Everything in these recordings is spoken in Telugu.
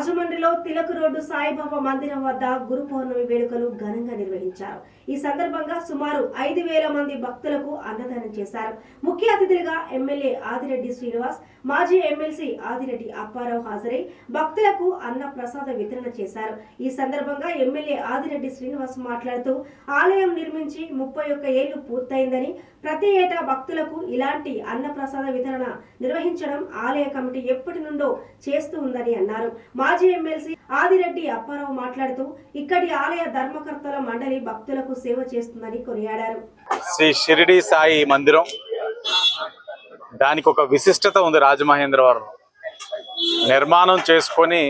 రాజమండ్రిలో తిలక్ రోడ్డు సాయిబాబా మందిరం వద్ద గురు పౌర్ణమి వేడుకలు ఘనంగా నిర్వహించారు. ఈ సందర్భంగా సుమారు ఐదు వేల మంది భక్తులకు అన్నదానం చేశారు. ముఖ్య అతిథులుగా ఎమ్మెల్యే ఆదిరెడ్డి శ్రీనివాస్ మాజీ ఎమ్మెల్సీ ఆదిరెడ్డి అప్పారావు హాజరై భక్తులకు అన్న ప్రసాద వితరణ చేశారు. ఈ సందర్భంగా ఎమ్మెల్యే ఆదిరెడ్డి శ్రీనివాస్ మాట్లాడుతూ ఆలయం నిర్మించి ముప్పై ఒక్క ఏళ్ళు పూర్తయిందని ప్రతి ఏటా భక్తులకు ఇలాంటి అన్నప్రసాద వితరణ నిర్వహించడం ఆలయ కమిటీ ఎప్పటి నుండో చేస్తూ ఉందని అన్నారు. మాజీ ఎమ్మెల్సీ ఆదిరెడ్డి అప్పారావు మాట్లాడుతూ ఇక్కడి ఆలయ ధర్మకర్తల మండలి భక్తులకు సేవ చేస్తుందని కొనియాడారు. శ్రీ షిరిడి సాయి మందిరం దానికి ఒక విశిష్టత ఉంది రాజమహేంద్రవరం. నిర్మాణం చేసుకొని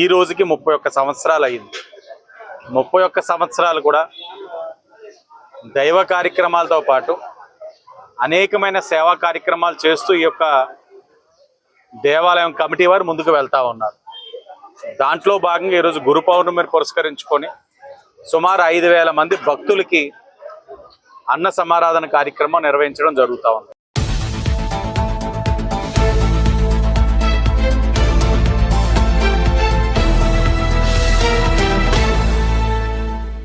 ఈ రోజుకి ముప్పై ఒక్క సంవత్సరాలు అయింది ముప్పై ఒక్క సంవత్సరాలు కూడా దైవ కార్యక్రమాలతో పాటు అనేకమైన సేవా కార్యక్రమాలు చేస్తూ ఈ యొక్క దేవాలయం కమిటీ వారు ముందుకు వెళ్తా ఉన్నారు. దాంట్లో భాగంగా ఈరోజు గురు పౌర్ణమిని పురస్కరించుకొని సుమారు ఐదు వేల మంది భక్తులకి అన్న సమారాధన కార్యక్రమం నిర్వహించడం జరుగుతూ ఉంది.